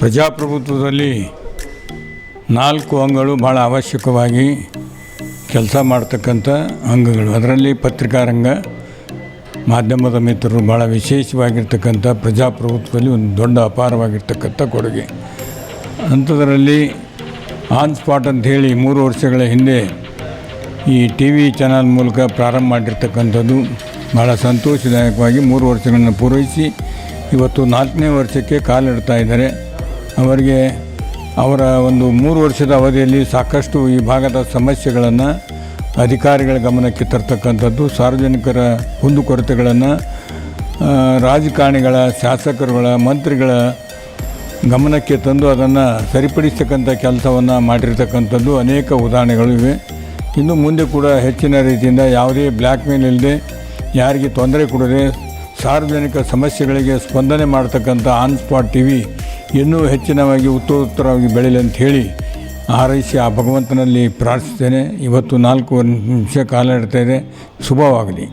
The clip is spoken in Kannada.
ಪ್ರಜಾಪ್ರಭುತ್ವದಲ್ಲಿ ನಾಲ್ಕು ಅಂಗಗಳು ಭಾಳ ಅವಶ್ಯಕವಾಗಿ ಕೆಲಸ ಮಾಡ್ತಕ್ಕಂಥ ಅಂಗಗಳು. ಅದರಲ್ಲಿ ಪತ್ರಿಕಾರಂಗ, ಮಾಧ್ಯಮದ ಮಿತ್ರರು ಭಾಳ ವಿಶೇಷವಾಗಿರ್ತಕ್ಕಂಥ ಪ್ರಜಾಪ್ರಭುತ್ವದಲ್ಲಿ ಒಂದು ದೊಡ್ಡ ಅಪಾರವಾಗಿರ್ತಕ್ಕಂಥ ಕೊಡುಗೆ. ಅಂಥದ್ರಲ್ಲಿ ಆನ್ ಸ್ಪಾಟ್ ಅಂತ ಹೇಳಿ ಮೂರು ವರ್ಷಗಳ ಹಿಂದೆ ಈ ಟಿ ವಿ ಚಾನಲ್ ಮೂಲಕ ಪ್ರಾರಂಭ ಮಾಡಿರ್ತಕ್ಕಂಥದ್ದು ಭಾಳ ಸಂತೋಷದಾಯಕವಾಗಿ ಮೂರು ವರ್ಷಗಳನ್ನು ಪೂರೈಸಿ ಇವತ್ತು ನಾಲ್ಕನೇ ವರ್ಷಕ್ಕೆ ಕಾಲಿಡ್ತಾ ಇದ್ದಾರೆ. ಅವರಿಗೆ ಅವರ ಒಂದು ಮೂರು ವರ್ಷದ ಅವಧಿಯಲ್ಲಿ ಸಾಕಷ್ಟು ಈ ಭಾಗದ ಸಮಸ್ಯೆಗಳನ್ನು ಅಧಿಕಾರಿಗಳ ಗಮನಕ್ಕೆ ತರ್ತಕ್ಕಂಥದ್ದು, ಸಾರ್ವಜನಿಕರ ಕುಂದುಕೊರತೆಗಳನ್ನು ರಾಜಕಾರಣಿಗಳ, ಶಾಸಕರುಗಳ, ಮಂತ್ರಿಗಳ ಗಮನಕ್ಕೆ ತಂದು ಅದನ್ನು ಸರಿಪಡಿಸ್ತಕ್ಕಂಥ ಕೆಲಸವನ್ನು ಮಾಡಿರ್ತಕ್ಕಂಥದ್ದು ಅನೇಕ ಉದಾಹರಣೆಗಳು ಇವೆ. ಇನ್ನು ಮುಂದೆ ಕೂಡ ಹೆಚ್ಚಿನ ರೀತಿಯಿಂದ ಯಾವುದೇ ಬ್ಲ್ಯಾಕ್ ಮೇಲ್ ಇಲ್ಲದೆ ಯಾರಿಗೆ ತೊಂದರೆ ಕೊಡದೆ ಸಾರ್ವಜನಿಕ ಸಮಸ್ಯೆಗಳಿಗೆ ಸ್ಪಂದನೆ ಮಾಡ್ತಕ್ಕಂಥ ಆನ್ ಸ್ಪಾಟ್ ಟಿ ವಿ ಇನ್ನೂ ಹೆಚ್ಚಿನವಾಗಿ ಉತ್ತರೋತ್ತರವಾಗಿ ಬೆಳೀಲಿ ಅಂತ ಹೇಳಿ ಹಾರೈಸಿ ಆ ಭಗವಂತನಲ್ಲಿ ಪ್ರಾರ್ಥಿಸ್ತೇನೆ. ಇವತ್ತು ನಾಲ್ಕು ನಿಮಿಷ ಕಾಲ ಇಡ್ತಾ ಇದೆ. ಶುಭವಾಗಲಿ.